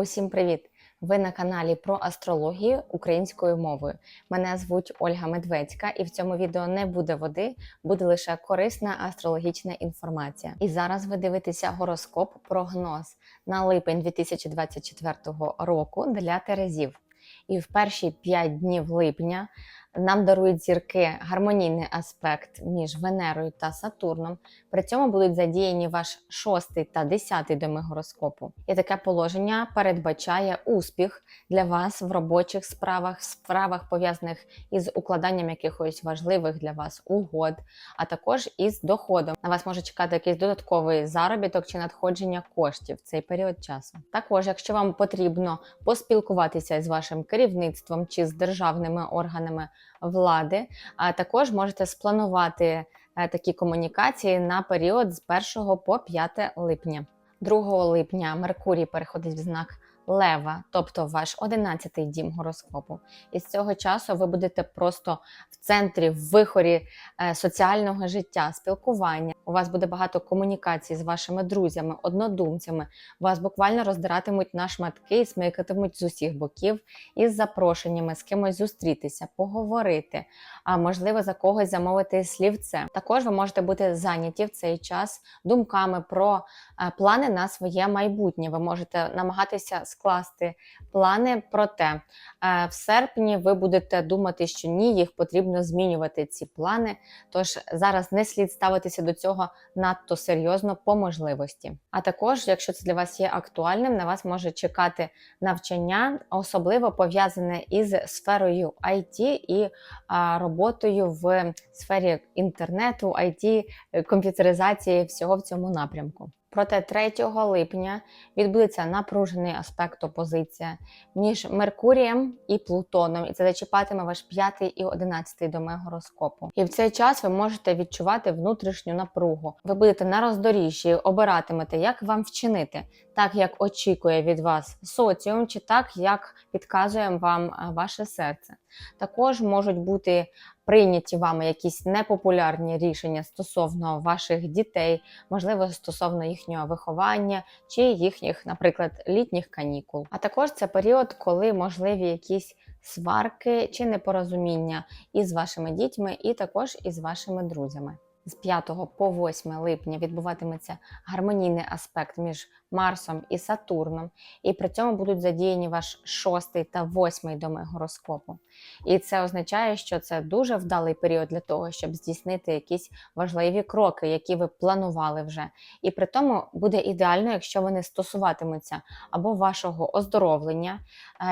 Усім привіт! Ви на каналі про астрологію українською мовою. Мене звуть Ольга Медведська, і в цьому відео не буде води, буде лише корисна астрологічна інформація. І зараз ви дивитеся гороскоп прогноз на липень 2024 року для Терезів. І в перші 5 днів липня нам дарують зірки гармонійний аспект між Венерою та Сатурном. При цьому будуть задіяні ваш шостий та десятий доми гороскопу. І таке положення передбачає успіх для вас в робочих справах, справах пов'язаних із укладанням якихось важливих для вас угод, а також із доходом. На вас може чекати якийсь додатковий заробіток чи надходження коштів в цей період часу. Також, якщо вам потрібно поспілкуватися з вашим керівництвом чи з державними органами влади, а також можете спланувати е, такі комунікації на період з 1 по 5 липня. 2 липня Меркурій переходить в знак Лева, тобто ваш 11-й дім гороскопу. І з цього часу ви будете просто в центрі, в вихорі е, соціального життя, спілкування. У вас буде багато комунікацій з вашими друзями, однодумцями. Вас буквально роздиратимуть на шматки і смикатимуть з усіх боків із запрошеннями з кимось зустрітися, поговорити, а можливо за когось замовити слівце. Також ви можете бути зайняті в цей час думками про е, плани на своє майбутнє. Ви можете намагатися скласти плани про те, е, в серпні ви будете думати, що ні, їх потрібно змінювати ці плани. Тож зараз не слід ставитися до цього надто серйозно по можливості. А також, якщо це для вас є актуальним, на вас може чекати навчання, особливо пов'язане із сферою IT і а, роботою в сфері інтернету, IT, е, комп'ютеризації всього в цьому напрямку. Проте 3 липня відбудеться напружений аспект опозиція між Меркурієм і Плутоном, і це зачіпатиме ваш п'ятий і одинадцятий доми гороскопу. І в цей час ви можете відчувати внутрішню напругу. Ви будете на роздоріжжі, обиратимете, як вам вчинити, так як очікує від вас соціум, чи так, як підказує вам е, ваше серце. Також можуть бути прийняті вами якісь непопулярні рішення стосовно ваших дітей, можливо, стосовно їхнього виховання чи їхніх, наприклад, літніх канікул. А також це період, коли можливі якісь сварки чи непорозуміння із вашими дітьми, і також із вашими друзями. З 5 по 8 липня відбуватиметься гармонійний аспект між Марсом і Сатурном, і при цьому будуть задіяні ваш шостий та восьмий доми гороскопу. І це означає, що це дуже вдалий період для того, щоб здійснити якісь важливі кроки, які ви планували вже. І при тому буде ідеально, якщо вони стосуватимуться або вашого оздоровлення,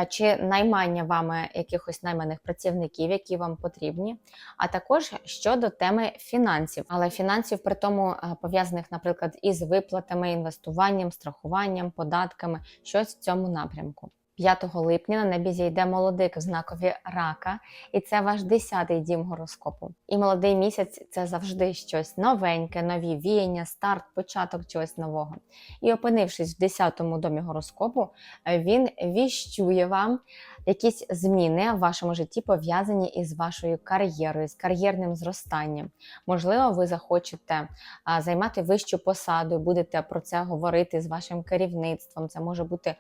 е, чи наймання вами якихось найманих працівників, які вам потрібні, а також щодо теми фінансів, але фінансів при тому е, пов'язаних, наприклад, із виплатами, інвестуванням, страхуванням, податками, щось в цьому напрямку. 5 липня на небі зійде молодик в знакові рака, і це ваш 10-й дім гороскопу. І молодий місяць це завжди щось новеньке, нові віяння, старт, початок чогось нового. І опинившись в 10-му домі гороскопу, він віщує вам якісь зміни в вашому житті пов'язані із вашою кар'єрою, з кар'єрним зростанням. Можливо, ви захочете займати вищу посаду, будете про це говорити з вашим керівництвом. Це може бути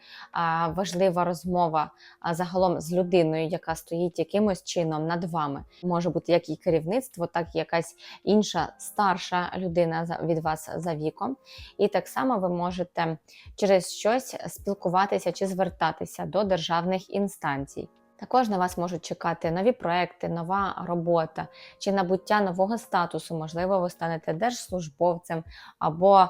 важлива розмова загалом з людиною, яка стоїть якимось чином над вами. Може бути як і керівництво, так і якась інша старша людина від вас за віком. І так само ви можете через щось спілкуватися чи звертатися до державних інстанцій. Також на вас можуть чекати нові проекти, нова робота чи набуття нового статусу. Можливо, ви станете держслужбовцем, або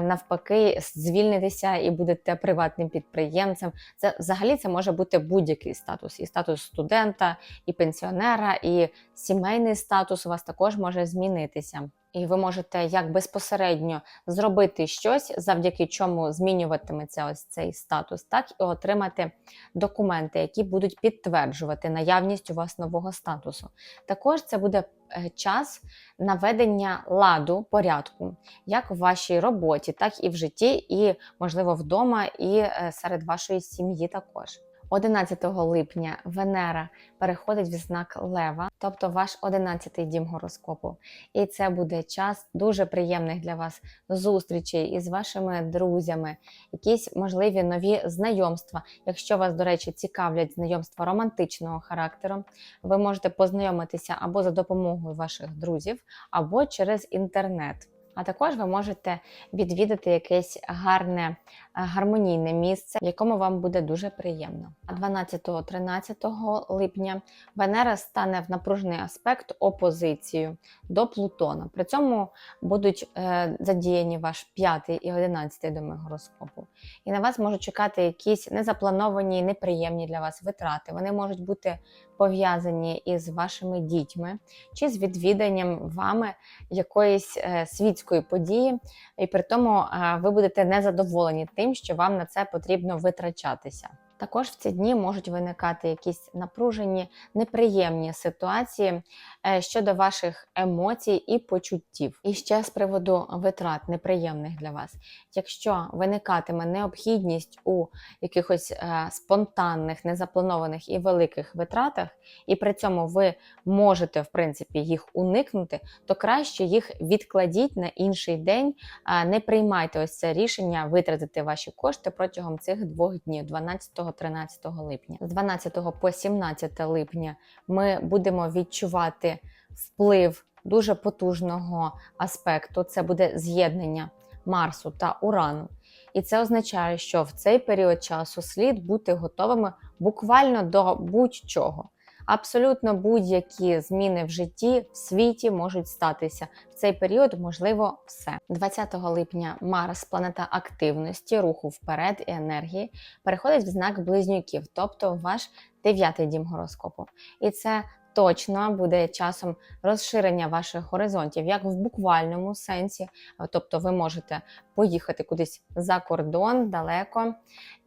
навпаки звільнитеся і будете приватним підприємцем. Це взагалі це може бути будь-який статус, і статус студента, і пенсіонера, і сімейний статус у вас також може змінитися. І ви можете як безпосередньо зробити щось, завдяки чому змінюватиметься ось цей статус, так і отримати документи, які будуть підтверджувати наявність у вас нового статусу. Також це буде е, час наведення ладу, порядку, як в вашій роботі, так і в житті, і, можливо, вдома, і е, серед вашої сім'ї також. 11 липня Венера переходить в знак Лева, тобто ваш 11-й дім гороскопу. І це буде час дуже приємних для вас зустрічей із вашими друзями, якісь можливі нові знайомства. Якщо вас, до речі, цікавлять знайомства романтичного характеру, ви можете познайомитися або за допомогою ваших друзів, або через інтернет. А також ви можете відвідати якесь гарне, е, гармонійне місце, в якому вам буде дуже приємно. А 12-13 липня Венера стане в напружений аспект опозицію до Плутона. При цьому будуть е, задіяні ваш 5 і 11 доми гороскопу. І на вас можуть чекати якісь незаплановані, неприємні для вас витрати. Вони можуть бути пов'язані із вашими дітьми чи з відвіданням вами якоїсь е, світської події, і при тому е, ви будете незадоволені тим, що вам на це потрібно витрачатися. Також в ці дні можуть виникати якісь напружені, неприємні ситуації е, щодо ваших емоцій і почуттів. І ще з приводу витрат неприємних для вас. Якщо виникатиме необхідність у якихось е, спонтанних, незапланованих і великих витратах, і при цьому ви можете в принципі їх уникнути, то краще їх відкладіть на інший день. Не приймайте ось це рішення витратити ваші кошти протягом цих двох днів, 12-13 липня. З 12 по 17 липня ми будемо відчувати вплив дуже потужного аспекту. Це буде з'єднання Марсу та Урану. І це означає, що в цей період часу слід бути готовими буквально до будь-чого. Абсолютно будь-які зміни в житті в світі можуть статися в цей період. Можливо, все 20 липня. Марс, планета активності, руху вперед і енергії, переходить в знак близнюків, тобто ваш дев'ятий дім гороскопу. І це точно буде часом розширення ваших горизонтів, як в буквальному сенсі, тобто ви можете поїхати кудись за кордон далеко.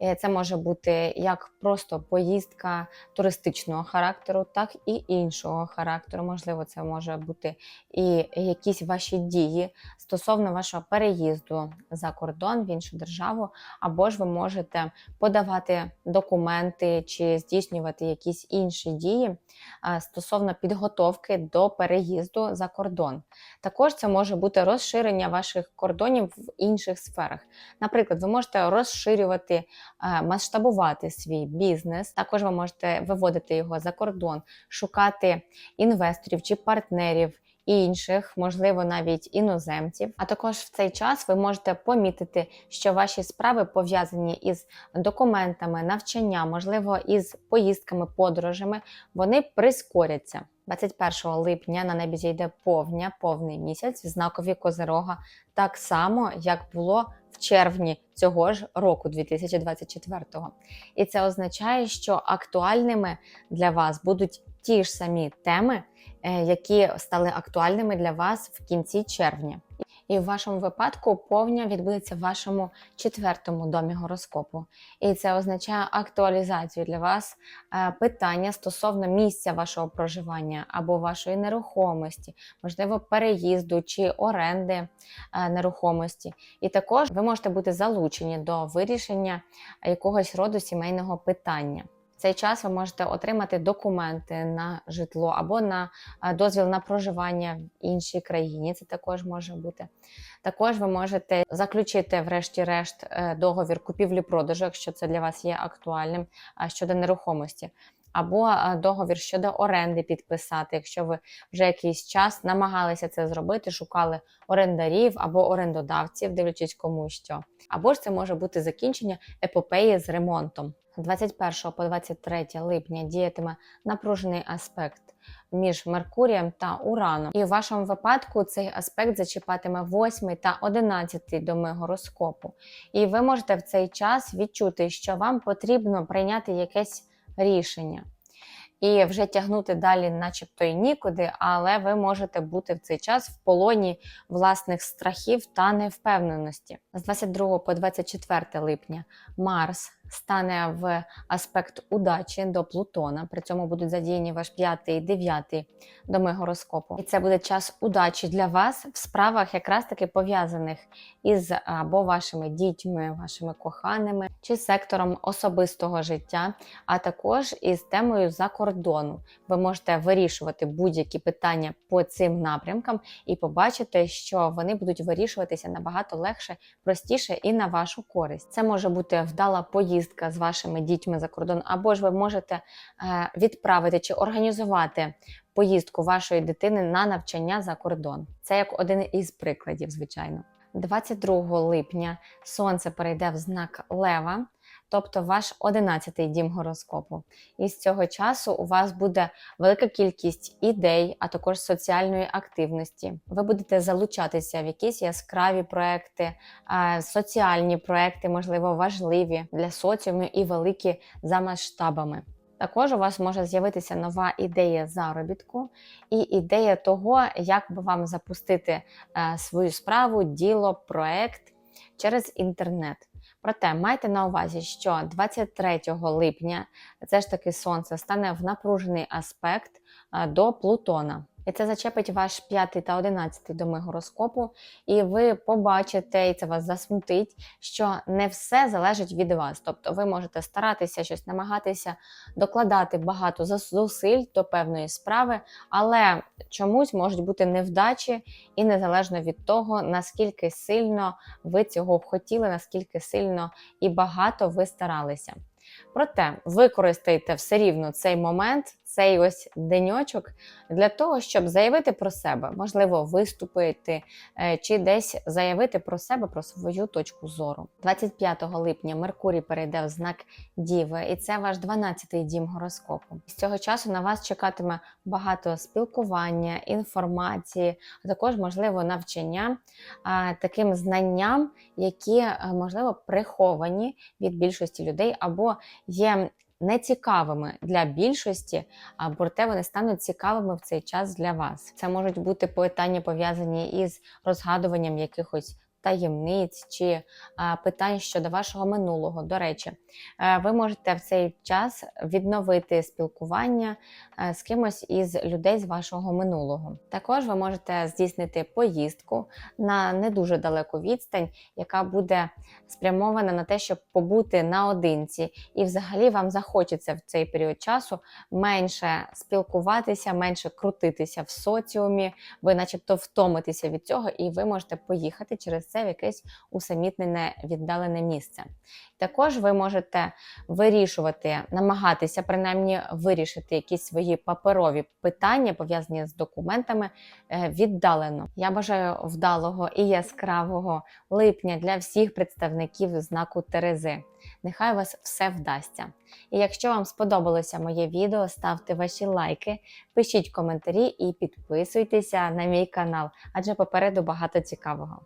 Е, Це може бути як просто поїздка туристичного характеру, так і іншого характеру. Можливо, це може бути і якісь ваші дії стосовно вашого переїзду за кордон в іншу державу, або ж ви можете подавати документи чи здійснювати якісь інші дії а, стосовно підготовки до переїзду за кордон. Також це може бути розширення ваших кордонів в інших сферах. Наприклад, ви можете розширювати, е, масштабувати свій бізнес. Також ви можете виводити його за кордон, шукати інвесторів чи партнерів. Інших, можливо, навіть іноземців. А також в цей час ви можете помітити, що ваші справи пов'язані із документами, навчання, можливо, із поїздками, подорожами, вони прискоряться. 21 липня на небі зійде повня, повний місяць в знакові Козирога, так само, як було червні цього ж року, 2024-го. І це означає, що актуальними для вас будуть ті ж самі теми, е, які стали актуальними для вас в кінці червня. І в вашому випадку повня відбудеться в вашому четвертому домі гороскопу. І це означає актуалізацію для вас е, питання стосовно місця вашого проживання або вашої нерухомості, можливо, переїзду чи оренди е, нерухомості. І також ви можете бути залучені до вирішення якогось роду сімейного питання. Цей час ви можете отримати документи на житло або на е, дозвіл на проживання в іншій країні. Це також може бути. Також ви можете заключити, врешті-решт, е, договір купівлі-продажу, якщо це для вас є актуальним щодо нерухомості. Або е, договір щодо оренди підписати, якщо ви вже якийсь час намагалися це зробити, шукали орендарів або орендодавців, дивлячись кому що. Або ж це може бути закінчення епопеї з ремонтом. З 21 по 23 липня діятиме напружений аспект між Меркурієм та Ураном. І в вашому випадку цей аспект зачіпатиме 8 та 11 доми гороскопу. І ви можете в цей час відчути, що вам потрібно прийняти якесь рішення. І вже тягнути далі, начебто і нікуди, але ви можете бути в цей час в полоні власних страхів та невпевненості. З 22 по 24 липня Марс стане в аспект удачі до Плутона. При цьому будуть задіяні ваш п'ятий дев'ятий доми гороскопу. І це буде час удачі для вас в справах, якраз таки пов'язаних із або вашими дітьми, вашими коханими, чи сектором особистого життя, а також із темою за кордону. Ви можете вирішувати будь-які питання по цим напрямкам і побачите, що вони будуть вирішуватися набагато легше, простіше і на вашу користь. Це може бути вдала поїздка з вашими дітьми за кордон, або ж ви можете е, відправити чи організувати поїздку вашої дитини на навчання за кордон. Це як один із прикладів, звичайно. 22 липня сонце перейде в знак Лева, тобто ваш 11-й дім гороскопу. І з цього часу у вас буде велика кількість ідей, а також соціальної активності. Ви будете залучатися в якісь яскраві проекти, соціальні проекти, можливо, важливі для соціуму і великі за масштабами. Також у вас може з'явитися нова ідея заробітку і ідея того, як би вам запустити е, свою справу, діло, проект через інтернет. Проте майте на увазі, що 23 липня це ж таки сонце стане в напружений аспект до Плутона. І це зачепить ваш п'ятий та одинадцятий доми гороскопу, і ви побачите, і це вас засмутить, що не все залежить від вас. Тобто ви можете старатися щось намагатися докладати багато зусиль до певної справи, але чомусь можуть бути невдачі, і незалежно від того, наскільки сильно ви цього б хотіли, наскільки сильно і багато ви старалися. Проте використайте все рівно цей момент, цей ось деньочок для того, щоб заявити про себе, можливо, виступити е, чи десь заявити про себе, про свою точку зору. 25 липня Меркурій перейде в знак Діви, і це ваш 12-й дім гороскопу. З цього часу на вас чекатиме багато спілкування, інформації, а також можливо навчання таким знанням, які е, можливо приховані від більшості людей або є нецікавими для більшості, а проте вони стануть цікавими в цей час для вас. Це можуть бути питання пов'язані із розгадуванням якихось. Таємниць чи питань щодо вашого минулого. До речі, е, ви можете в цей час відновити спілкування е, з кимось із людей з вашого минулого. Також ви можете здійснити поїздку на не дуже далеку відстань, яка буде спрямована на те, щоб побути наодинці, і взагалі вам захочеться в цей період часу менше спілкуватися, менше крутитися в соціумі. Ви, начебто, втомитеся від цього, і ви можете поїхати через це в якесь усамітнене віддалене місце. Також ви можете вирішувати, намагатися принаймні вирішити якісь свої паперові питання, пов'язані з документами е, віддалено. Я бажаю вдалого і яскравого липня для всіх представників знаку Терези. Нехай вас все вдасться. І якщо вам сподобалося моє відео, ставте ваші лайки, пишіть коментарі і підписуйтеся на мій канал, адже попереду багато цікавого.